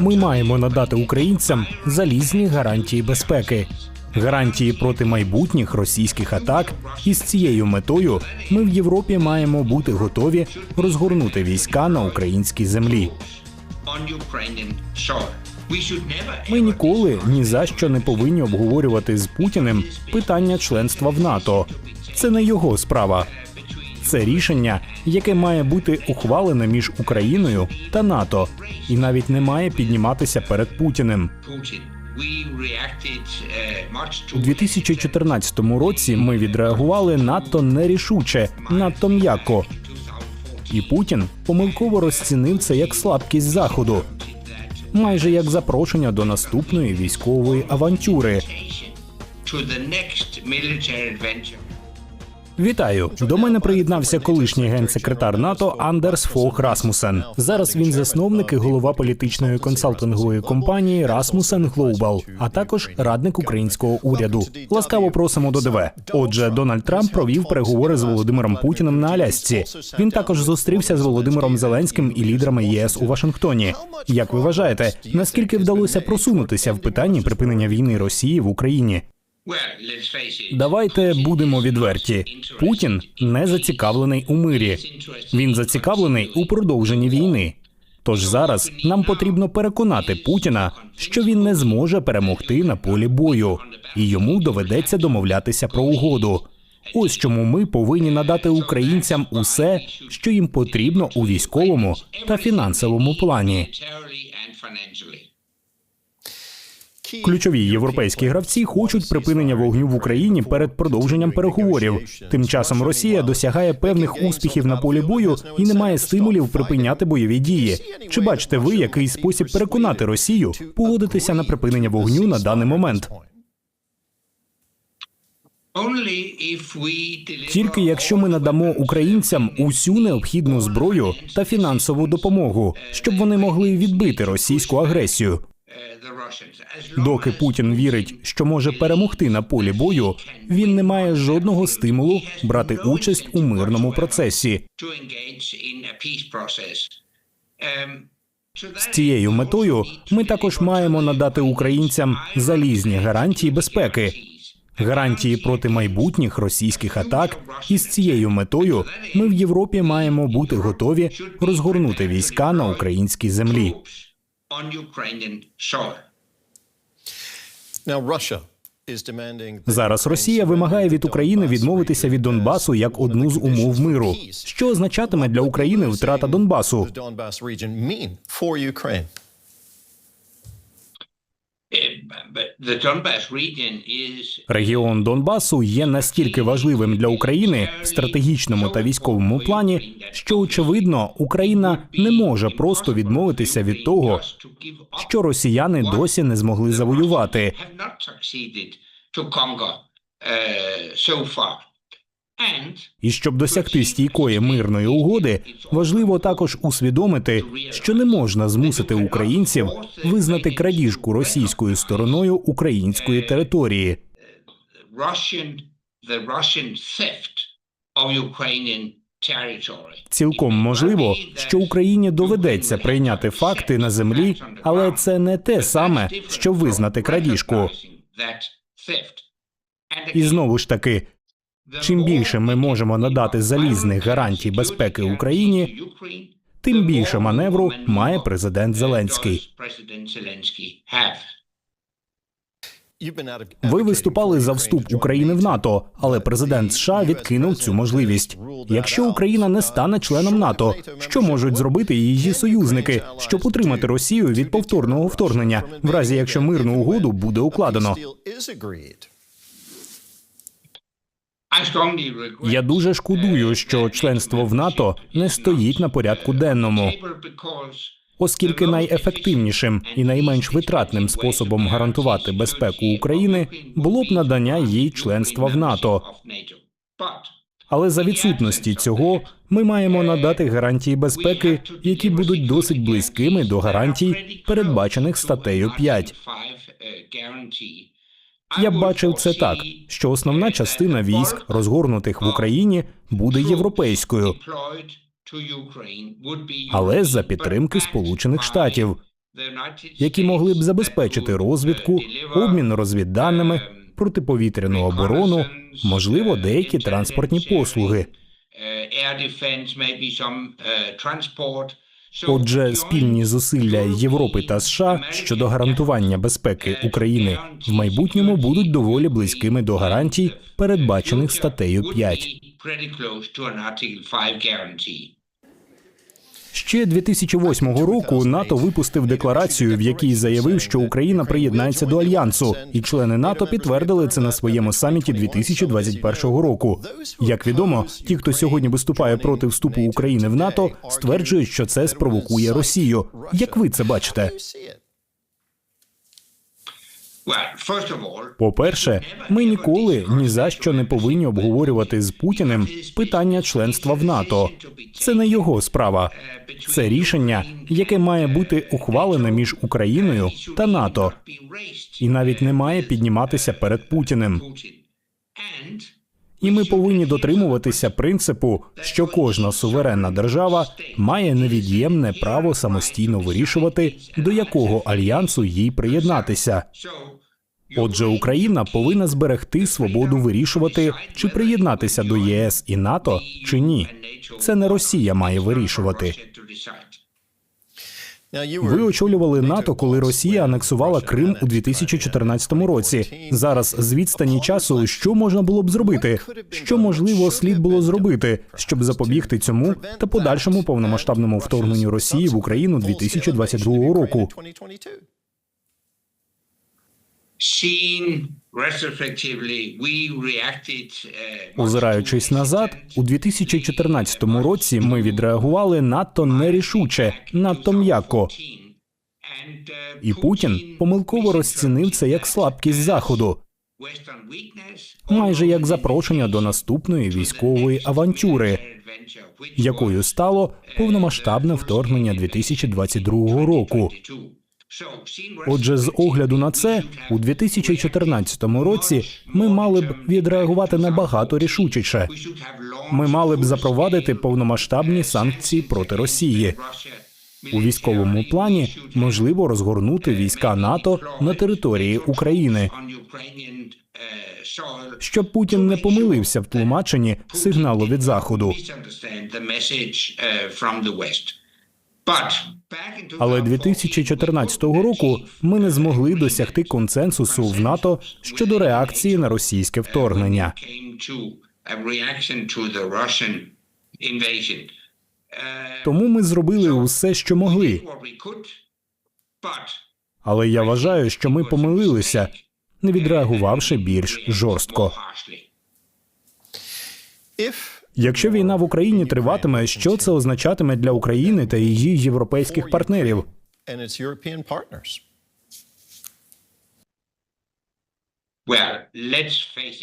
Ми маємо надати українцям залізні гарантії безпеки, гарантії проти майбутніх російських атак. І з цією метою ми в Європі маємо бути готові розгорнути війська на українській землі. Ми ніколи ні за що не повинні обговорювати з Путіним питання членства в НАТО. Це не його справа. Це рішення, яке має бути ухвалене між Україною та НАТО, і навіть не має підніматися перед Путіним. У 2014 році ми відреагували надто нерішуче, надто м'яко. І Путін помилково розцінив це як слабкість заходу, майже як запрошення до наступної військової авантюри. Вітаю! До мене приєднався колишній генсекретар НАТО Андерс Фох Расмусен. Зараз він засновник і голова політичної консалтингової компанії Rasmussen Global, а також радник українського уряду. Ласкаво просимо до ДВ. Отже, Дональд Трамп провів переговори з Володимиром Путіним на Алясці. Він також зустрівся з Володимиром Зеленським і лідерами ЄС у Вашингтоні. Як ви вважаєте, наскільки вдалося просунутися в питанні припинення війни Росії в Україні? Давайте будемо відверті. Путін не зацікавлений у мирі. Він зацікавлений у продовженні війни. Тож зараз нам потрібно переконати Путіна, що він не зможе перемогти на полі бою, і йому доведеться домовлятися про угоду. Ось чому ми повинні надати українцям усе, що їм потрібно у військовому та фінансовому плані. Ключові європейські гравці хочуть припинення вогню в Україні перед продовженням переговорів. Тим часом Росія досягає певних успіхів на полі бою і не має стимулів припиняти бойові дії. Чи бачите ви який спосіб переконати Росію погодитися на припинення вогню на даний момент? Тільки якщо ми надамо українцям усю необхідну зброю та фінансову допомогу, щоб вони могли відбити російську агресію. Доки Путін вірить, що може перемогти на полі бою, він не має жодного стимулу брати участь у мирному процесі. З цією метою ми також маємо надати українцям залізні гарантії безпеки, гарантії проти майбутніх російських атак. І з цією метою ми в Європі маємо бути готові розгорнути війська на українській землі. Зараз Росія вимагає від України відмовитися від Донбасу як одну з умов миру. Що означатиме для України втрата Донбасу? Регіон Донбасу є настільки важливим для України в стратегічному та військовому плані, що очевидно Україна не може просто відмовитися від того, що росіяни досі не змогли завоювати. І щоб досягти стійкої мирної угоди, важливо також усвідомити, що не можна змусити українців визнати крадіжку російською стороною української території. Цілком можливо, що Україні доведеться прийняти факти на землі, але це не те саме, що визнати крадіжку. І знову ж таки, Чим більше ми можемо надати залізних гарантій безпеки Україні, тим більше маневру має президент Зеленський. Ви виступали за вступ України в НАТО, але президент США відкинув цю можливість. Якщо Україна не стане членом НАТО, що можуть зробити її союзники, щоб утримати Росію від повторного вторгнення, в разі якщо мирну угоду буде укладено? Я дуже шкодую, що членство в НАТО не стоїть на порядку денному, оскільки найефективнішим і найменш витратним способом гарантувати безпеку України було б надання їй членства в НАТО. Але за відсутності цього ми маємо надати гарантії безпеки, які будуть досить близькими до гарантій, передбачених статтею 5. Я бачив це так, що основна частина військ, розгорнутих в Україні, буде європейською, але за підтримки Сполучених Штатів, які могли б забезпечити розвідку, обмін розвідданими, протиповітряну оборону, можливо, деякі транспортні послуги. Отже, спільні зусилля Європи та США щодо гарантування безпеки України в майбутньому будуть доволі близькими до гарантій, передбачених статтею 5. Ще 2008 року НАТО випустив декларацію, в якій заявив, що Україна приєднається до альянсу, і члени НАТО підтвердили це на своєму саміті 2021 року. Як відомо, ті, хто сьогодні виступає проти вступу України в НАТО, стверджують, що це спровокує Росію. Як ви це бачите? По-перше, ми ніколи ні за що не повинні обговорювати з Путіним питання членства в НАТО. Це не його справа. Це рішення, яке має бути ухвалене між Україною та НАТО, і навіть не має підніматися перед Путіним. І ми повинні дотримуватися принципу, що кожна суверенна держава має невід'ємне право самостійно вирішувати, до якого альянсу їй приєднатися. Отже, Україна повинна зберегти свободу вирішувати, чи приєднатися до ЄС і НАТО, чи ні. Це не Росія має вирішувати. Ви очолювали НАТО, коли Росія анексувала Крим у 2014 році. Зараз з відстані часу, що можна було б зробити? Що можливо слід було зробити, щоб запобігти цьому та подальшому повномасштабному вторгненню Росії в Україну 2022 року? Озираючись назад, у 2014 році ми відреагували надто нерішуче, надто м'яко. І Путін помилково розцінив це як слабкість заходу, майже як запрошення до наступної військової авантюри, якою стало повномасштабне вторгнення 2022 року. Отже, з огляду на це, у 2014 році ми мали б відреагувати набагато рішучіше. Ми мали б запровадити повномасштабні санкції проти Росії. У військовому плані можливо розгорнути війська НАТО на території України, щоб Путін не помилився в тлумаченні сигналу від заходу. Але 2014 року ми не змогли досягти консенсусу в НАТО щодо реакції на російське вторгнення. Тому ми зробили усе, що могли. Але я вважаю, що ми помилилися, не відреагувавши більш жорстко. Якщо війна в Україні триватиме, що це означатиме для України та її європейських партнерів?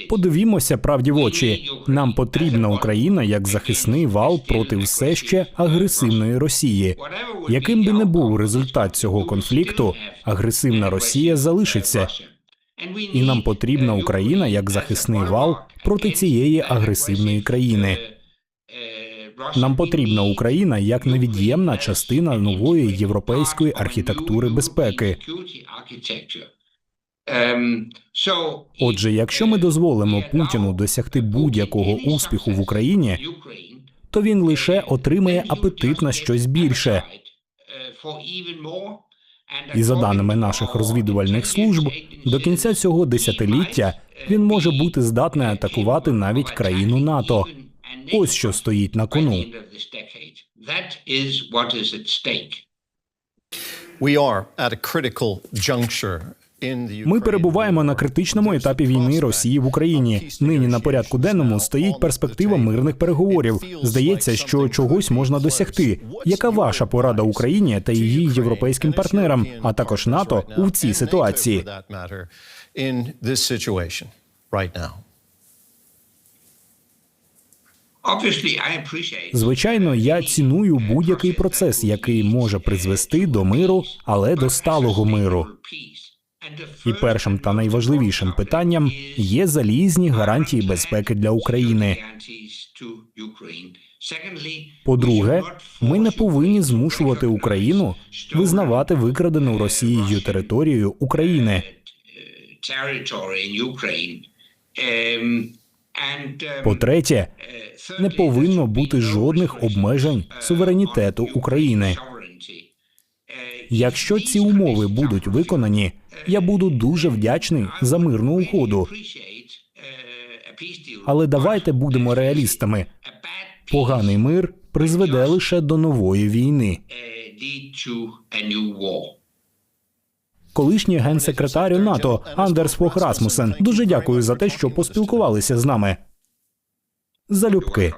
Подивімося правді в очі. Нам потрібна Україна як захисний вал проти все ще агресивної Росії. Яким би не був результат цього конфлікту, агресивна Росія залишиться. І нам потрібна Україна як захисний вал проти цієї агресивної країни. Нам потрібна Україна як невід'ємна частина нової європейської архітектури безпеки. Отже, якщо ми дозволимо Путіну досягти будь-якого успіху в Україні, то він лише отримає апетит на щось більше. І за даними наших розвідувальних служб, до кінця цього десятиліття він може бути здатний атакувати навіть країну НАТО. Ось що стоїть на кону. We are at a critical juncture Ми перебуваємо на критичному етапі війни Росії в Україні. Нині на порядку денному стоїть перспектива мирних переговорів. Здається, що чогось можна досягти. Яка ваша порада Україні та її європейським партнерам, а також НАТО у цій ситуації? Звичайно, я ціную будь-який процес, який може призвести до миру, але до сталого миру. І першим та найважливішим питанням є залізні гарантії безпеки для України. По-друге, ми не повинні змушувати Україну визнавати викрадену Росією територію України. По-третє, uh, не повинно бути жодних обмежень суверенітету України. Якщо ці умови будуть виконані, я буду дуже вдячний за мирну угоду. Але давайте будемо реалістами. Поганий мир призведе лише до нової війни. Колишній генсекретарю НАТО Андерс Фох Расмусен. Дуже дякую за те, що поспілкувалися з нами. Залюбки.